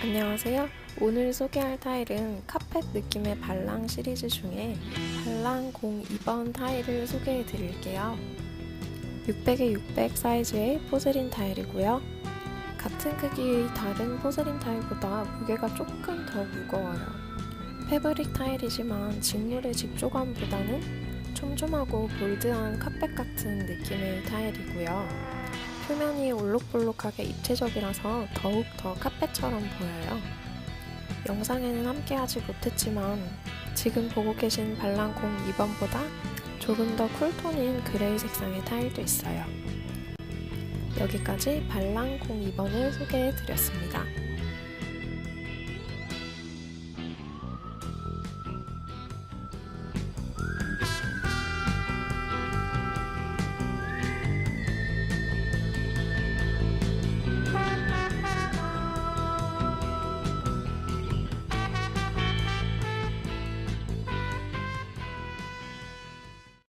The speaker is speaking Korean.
안녕하세요. 오늘 소개할 타일은 카펫 느낌의 발랑 시리즈 중에 발랑 02번 타일을 소개해 드릴게요. 600에 600 사이즈의 포세린 타일이고요. 같은 크기의 다른 포세린 타일보다 무게가 조금 더 무거워요. 패브릭 타일이지만 직물의 직조감보다는 촘촘하고 볼드한 카펫 같은 느낌의 타일이고요. 표면이 올록볼록하게 입체적이라서 더욱 더 카펫처럼 보여요. 영상에는 함께하지 못했지만 지금 보고 계신 발랑콩 2번보다 조금 더 쿨톤인 그레이 색상의 타일도 있어요. 여기까지 발랑콩 2번을 소개해 드렸습니다.